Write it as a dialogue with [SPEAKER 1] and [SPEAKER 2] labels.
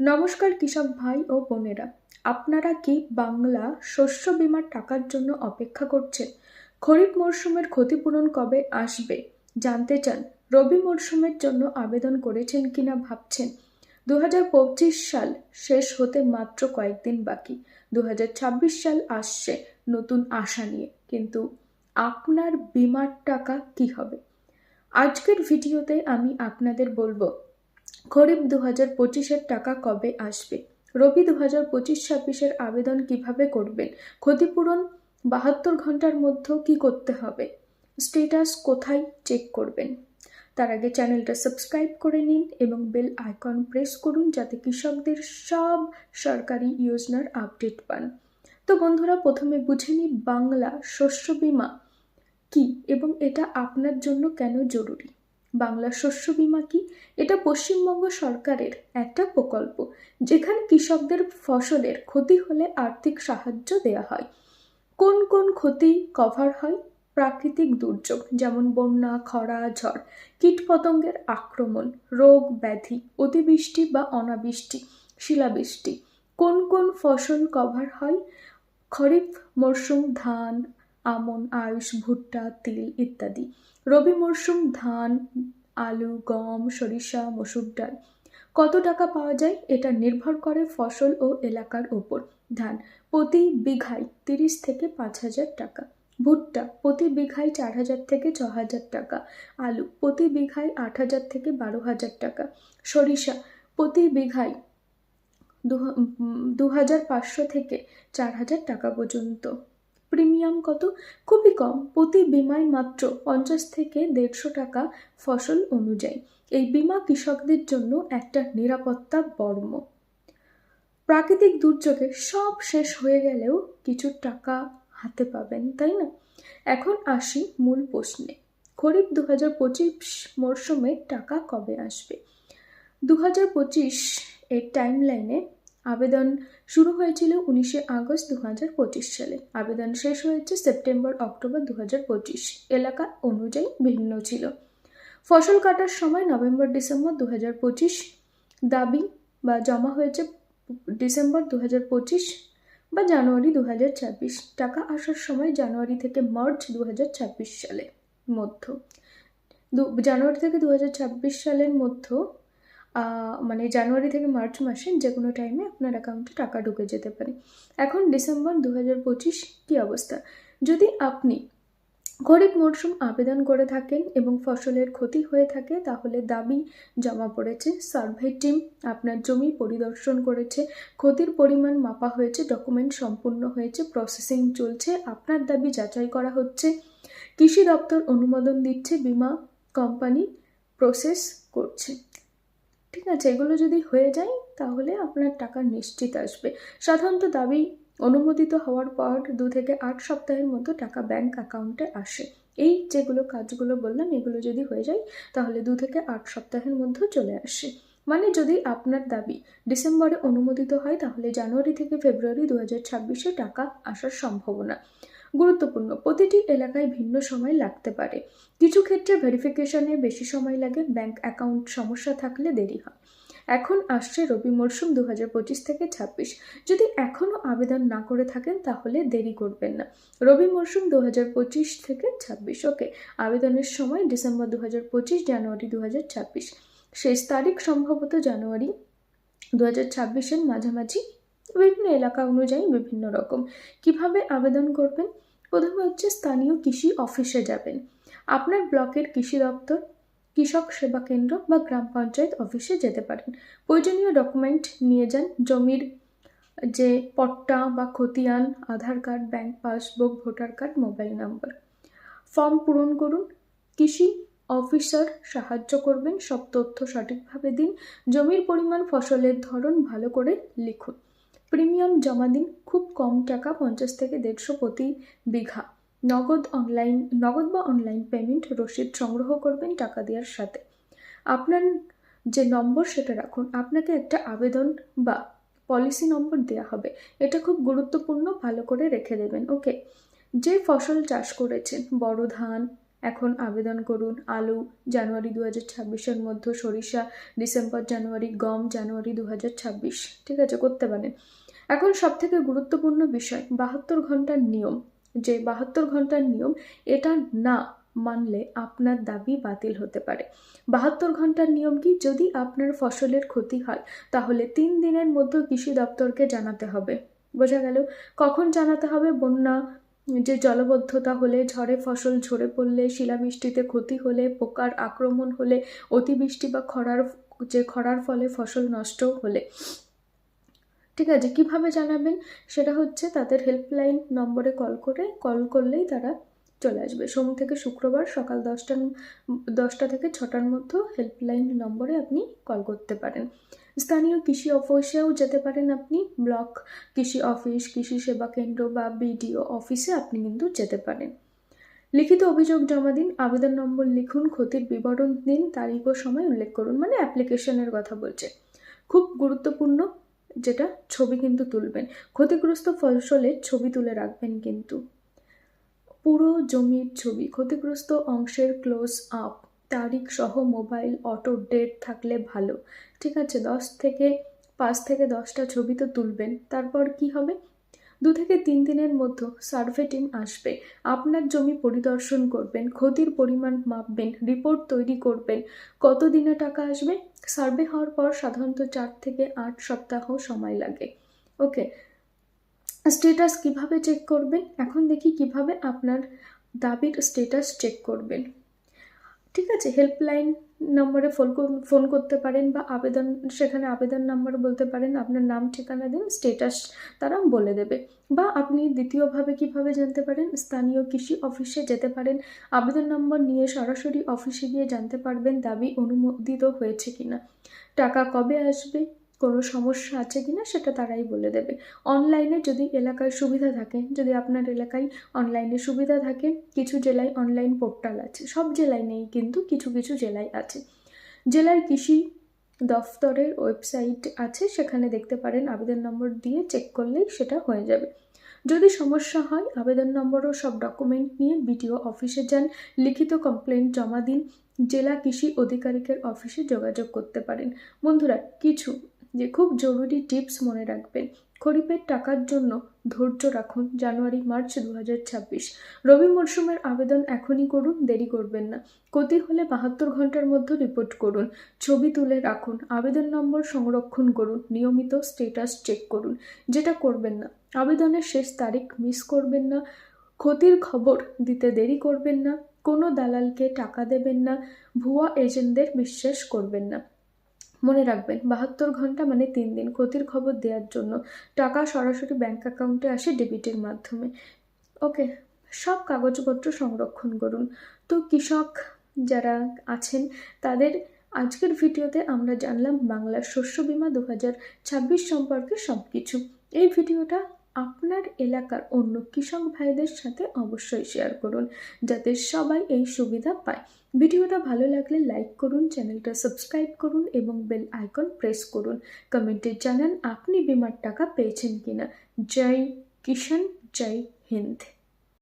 [SPEAKER 1] নমস্কার কৃষক ভাই ও বোনেরা। আপনারা কি বাংলা শস্য বীমার টাকার জন্য অপেক্ষা করছেন? খরিফ মরশুমের ক্ষতিপূরণ কবে আসবে? জানতে চান, রবি মরশুমের জন্য আবেদন করেছেন কিনা ভাবছেন? দু হাজার পঁচিশ সাল শেষ হতে মাত্র কয়েকদিন বাকি। দু হাজার ছাব্বিশ সাল আসছে নতুন আশা নিয়ে। কিন্তু আপনার বিমার টাকা কি হবে? আজকের ভিডিওতে আমি আপনাদের বলব খরিফ দু হাজার পঁচিশের টাকা কবে আসবে? রবি দু হাজার পঁচিশ ছাব্বিশের আবেদন কীভাবে করবেন? ক্ষতিপূরণ বাহাত্তর ঘণ্টার মধ্যেও কি করতে হবে? স্টেটাস কোথায় চেক করবেন? তার আগে চ্যানেলটা সাবস্ক্রাইব করে নিন এবং বেল আইকন প্রেস করুন যাতে কৃষকদের সব সরকারি যোজনার আপডেট পান। তো বন্ধুরা, প্রথমে বুঝে নিই বাংলা শস্য বীমা কি এবং এটা আপনার জন্য কেন জরুরি? বাংলা শস্য বীমা কি? এটা পশ্চিমবঙ্গ সরকারের একটা প্রকল্প, যেখানে কৃষকদের ফসলের ক্ষতি হলে আর্থিক সাহায্য দেওয়া হয়। কোন কোন ক্ষতি কভার হয়? প্রাকৃতিক দুর্যোগ, যেমন বন্যা, খরা, ঝড়, কীটপতঙ্গের আক্রমণ, রোগ, ব্যাধি, অতিবৃষ্টি বা অনাবৃষ্টি, শিলাবৃষ্টি। কোন কোন ফসল কভার হয়? খরিফ মরশুম ধান আমন, আয়ুষ, ভুট্টা, তিল ইত্যাদি। রবি মরশুম ধান, আলু, গম, সরিষা, মসুর ডাল। কত টাকা পাওয়া যায় এটা নির্ভর করে ফসল ও এলাকার ওপর। ধান প্রতি বিঘায় তিরিশ থেকে পাঁচ হাজার টাকা। ভুট্টা প্রতি বিঘায় চার হাজার থেকে ছ হাজার টাকা। আলু প্রতি বিঘায় আট হাজার থেকে বারো হাজার টাকা। সরিষা প্রতি বিঘায় দু হাজার পাঁচশো থেকে চার হাজার টাকা পর্যন্ত। প্রিমিয়াম কত? খুবই কম। প্রতি বিমায় মাত্র পঞ্চাশ থেকে দেড়শো টাকা ফসল অনুযায়ী। এই বিমা কৃষকদের জন্য একটা নিরাপত্তা বর্ম। প্রাকৃতিক দুর্যোগে সব শেষ হয়ে গেলেও কিছু টাকা হাতে পাবেন, তাই না? এখন আসি মূল প্রশ্নে। খরিফ দু হাজার পঁচিশ মরশুমে টাকা কবে আসবে? দু হাজার পঁচিশ এর টাইম লাইনে আবেদন শুরু হয়েছিল উনিশে আগস্ট দু হাজার পঁচিশ সালে। আবেদন শেষ হয়েছে সেপ্টেম্বর অক্টোবর দু হাজার পঁচিশ। এলাকা অনুযায়ী ভিন্ন ছিল। ফসল কাটার সময় নভেম্বর ডিসেম্বর দু হাজার পঁচিশ, দাবি বা জমা হয়েছে ডিসেম্বর দু হাজার পঁচিশ বা জানুয়ারি দু হাজার ছাব্বিশ। টাকা আসার সময় জানুয়ারি থেকে মার্চ দু হাজার ছাব্বিশ সালে মধ্য। জানুয়ারি থেকে দু হাজার ছাব্বিশ সালের মধ্য মানে জানুয়ারি থেকে মার্চ মাসে যে কোনো টাইমে আপনার অ্যাকাউন্টে টাকা ঢুকে যেতে পারে। এখন ডিসেম্বর দু হাজার পঁচিশ কী অবস্থা? যদি আপনি খরিফ মরশুম আবেদন করে থাকেন এবং ফসলের ক্ষতি হয়ে থাকে, তাহলে দাবি জমা পড়েছে। সার্ভে টিম আপনার জমি পরিদর্শন করেছে। ক্ষতির পরিমাণ মাপা হয়েছে ডকুমেন্ট সম্পূর্ণ হয়েছে প্রসেসিং চলছে, আপনার দাবি যাচাই করা হচ্ছে। কৃষি দপ্তর অনুমোদন দিচ্ছে, বিমা কোম্পানি প্রসেস করছে। ঠিক আছে এগুলো যদি হয়ে যায়, তাহলে আপনার টাকা নিশ্চিত আসবে। সাধারণত দাবি অনুমোদিত হওয়ার পর দু থেকে আট সপ্তাহের মধ্যে টাকা ব্যাংক অ্যাকাউন্টে আসে। এই যেগুলো কাজগুলো বললাম, এগুলো যদি হয়ে যায়, তাহলে দু থেকে আট সপ্তাহের মধ্যে চলে আসে। মানে যদি আপনার দাবি ডিসেম্বরে অনুমোদিত হয়, তাহলে জানুয়ারি থেকে ফেব্রুয়ারি দু হাজার টাকা আসার সম্ভাবনা। গুরুত্বপূর্ণ। প্রতিটি এলাকায় ভিন্ন সময় লাগতে পারে। কিছু ক্ষেত্রে ভেরিফিকেশনে বেশি সময় লাগে ব্যাংক অ্যাকাউন্ট সমস্যা থাকলে দেরি হয়। এখন আসছে রবি মরশুম দু হাজার পঁচিশ থেকে ছাব্বিশ। যদি এখনও আবেদন না করে থাকেন, তাহলে দেরি করবেন না। রবি মরশুম দু হাজার পঁচিশ থেকে ছাব্বিশ, ওকে। আবেদনের সময় ডিসেম্বর দু হাজার পঁচিশ, জানুয়ারি দু হাজার ছাব্বিশ। শেষ তারিখ সম্ভবত জানুয়ারি দু হাজার ছাব্বিশের মাঝামাঝি। বিভিন্ন এলাকা অনুযায়ী বিভিন্ন রকম। কীভাবে আবেদন করবেন? প্রথমে হচ্ছে স্থানীয় কৃষি অফিসে যাবেন। আপনার ব্লকের কৃষি দপ্তর, কৃষক সেবা কেন্দ্র বা গ্রাম পঞ্চায়েত অফিসে যেতে পারেন। প্রয়োজনীয় ডকুমেন্ট নিয়ে যান, জমির যে পট্টা বা খতিয়ান, Aadhaar card, bank passbook, voter card, mobile number. Form পূরণ করুন। কৃষি অফিসার সাহায্য করবেন। সব তথ্য সঠিকভাবে দিন। জমির পরিমাণ, ফসলের ধরন ভালো করে লিখুন। প্রিমিয়াম জমা দিন খুব কম টাকা, পঞ্চাশ থেকে দেড়শো প্রতি বিঘা। নগদ অনলাইন নগদ বা অনলাইন পেমেন্ট রসিদ সংগ্রহ করবেন টাকা দেওয়ার সাথে। আপনার যে নম্বর সেটা রাখুন। আপনাকে একটা আবেদন বা পলিসি নম্বর দেওয়া হবে। এটা খুব গুরুত্বপূর্ণ, ভালো করে রেখে দেবেন। ওকে যে ফসল চাষ করেছেন, বড় ধান এখন আবেদন করুন। আলু, জানুয়ারি দু হাজার ছাব্বিশের মধ্যে, সরিষা, ডিসেম্বর, জানুয়ারি, গম, জানুয়ারি দু হাজার ছাব্বিশ। ঠিক আছে, করতে পারেন। এখন সবথেকে গুরুত্বপূর্ণ বিষয়, বাহাত্তর ঘণ্টার নিয়ম। যে বাহাত্তর ঘণ্টার নিয়ম, এটা না মানলে আপনার দাবি বাতিল হতে পারে। বাহাত্তর ঘণ্টার নিয়ম কি? যদি আপনার ফসলের ক্ষতি হয়, তাহলে তিন দিনের মধ্যে কৃষি দপ্তরকে জানাতে হবে। বোঝা গেল? কখন জানাতে হবে? বন্যা যে জলবদ্ধতা হলে, ঝড়ে ফসল ঝরে পড়লে, শিলাবৃষ্টিতে ক্ষতি হলে, পোকার আক্রমণ হলে, অতিবৃষ্টি বা খরার, যে খরার ফলে ফসল নষ্ট হলে। ঠিক আছে, কীভাবে জানাবেন? সেটা হচ্ছে তাদের হেল্পলাইন নম্বরে কল করে কল করলেই তারা চলে আসবে। সোম থেকে শুক্রবার সকাল দশটার দশটা থেকে ছটার মধ্যে হেল্পলাইন নম্বরে আপনি কল করতে পারেন। স্থানীয় কৃষি অফিসেও যেতে পারেন আপনি। ব্লক কৃষি অফিস কৃষি সেবা কেন্দ্র বা বিডিও অফিসে আপনি কিন্তু যেতে পারেন। লিখিত অভিযোগ জমা দিন, আবেদন নম্বর লিখুন, ক্ষতির বিবরণ দিন, তারিখ ও সময় উল্লেখ করুন মানে অ্যাপ্লিকেশনের কথা বলছে। খুব গুরুত্বপূর্ণ যেটা, ছবি কিন্তু তুলবেন। ক্ষতিগ্রস্ত ফসলের ছবি তুলে রাখবেন কিন্তু। পুরো জমির ছবি, ক্ষতিগ্রস্ত অংশের ক্লোজ আপ তারিখ সহ মোবাইল অটো ডেট থাকলে ভালো। ঠিক আছে, দশ থেকে পাঁচ থেকে দশটা ছবি তো তুলবেন। তারপর কি হবে? দু থেকে তিন দিনের মধ্যে সার্ভে টিম আসবে। আপনার জমি পরিদর্শন করবেন, ক্ষতির পরিমাণ মাপবেন রিপোর্ট তৈরি করবেন। কত দিনে টাকা আসবে? সার্ভে হওয়ার পর সাধারণত চার থেকে আট সপ্তাহ সময় লাগে। ওকে স্টেটাস কীভাবে চেক করবেন? এখন দেখি কীভাবে আপনার দাবির স্টেটাস চেক করবেন। ঠিক আছে হেল্পলাইন নম্বরে ফোন ফোন করতে পারেন বা আবেদন, সেখানে আবেদন নাম্বার বলতে পারেন, আপনার নাম, ঠিকানা দিন স্টেটাস তারা বলে দেবে। বা আপনি দ্বিতীয়ভাবে কীভাবে জানতে পারেন? স্থানীয় কৃষি অফিসে যেতে পারেন, আবেদন নম্বর নিয়ে সরাসরি অফিসে গিয়ে জানতে পারবেন দাবি অনুমোদিত হয়েছে কিনা। টাকা কবে আসবে? কোনো সমস্যা আছে কি না সেটা তারাই বলে দেবে। অনলাইনে যদি এলাকায় সুবিধা থাকে, যদি আপনার এলাকায় অনলাইনে সুবিধা থাকে, কিছু জেলায় অনলাইন পোর্টাল আছে। সব জেলায় নেই কিন্তু কিছু কিছু জেলায় আছে। জেলার কৃষি দফতরের ওয়েবসাইট আছে, সেখানে দেখতে পারেন আবেদন নম্বর দিয়ে চেক করলেই সেটা হয়ে যাবে। যদি সমস্যা হয়, আবেদন নম্বর ও সব ডকুমেন্ট নিয়ে বিটিও অফিসে যান, লিখিত কমপ্লেন জমা দিন, জেলা কৃষি অধিকারিকের অফিসে যোগাযোগ করতে পারেন। বন্ধুরা, কিছু যে খুব জরুরি টিপস মনে রাখবেন। খরিফের টাকার জন্য ধৈর্য রাখুন জানুয়ারি, মার্চ দু হাজার ছাব্বিশ। রবি মরশুমের আবেদন এখনই করুন, দেরি করবেন না। ক্ষতি হলে বাহাত্তর ঘণ্টার মধ্যে রিপোর্ট করুন। ছবি তুলে রাখুন, আবেদন নম্বর সংরক্ষণ করুন, নিয়মিত স্টেটাস চেক করুন। যেটা করবেন না, আবেদনের শেষ তারিখ মিস করবেন না, ক্ষতির খবর দিতে দেরি করবেন না, কোনো দালালকে টাকা দেবেন না, ভুয়া এজেন্টদের বিশ্বাস করবেন না। মনে রাখবেন, বাহাত্তর ঘণ্টা মানে তিন দিন। ক্ষতির খবর দেওয়ার জন্য টাকা সরাসরি ব্যাংক অ্যাকাউন্টে আসে ডেবিটের মাধ্যমে। ওকে, সব কাগজপত্র সংরক্ষণ করুন। তো কৃষক যারা আছেন, তাদের আজকের ভিডিওতে আমরা জানলাম বাংলার শস্য বিমা দু হাজার ছাব্বিশ সম্পর্কে সব কিছু এই ভিডিওটা আপনার এলাকার অন্য কৃষক ভাইদের সাথে অবশ্যই শেয়ার করুন, যাতে সবাই এই সুবিধা পায়। ভিডিওটা ভালো লাগলে লাইক করুন চ্যানেলটা সাবস্ক্রাইব করুন এবং বেল আইকন প্রেস করুন। কমেন্টে জানান আপনি বিমার টাকা পেয়েছেন কিনা। জয় কিষাণ, জয় হিন্দ।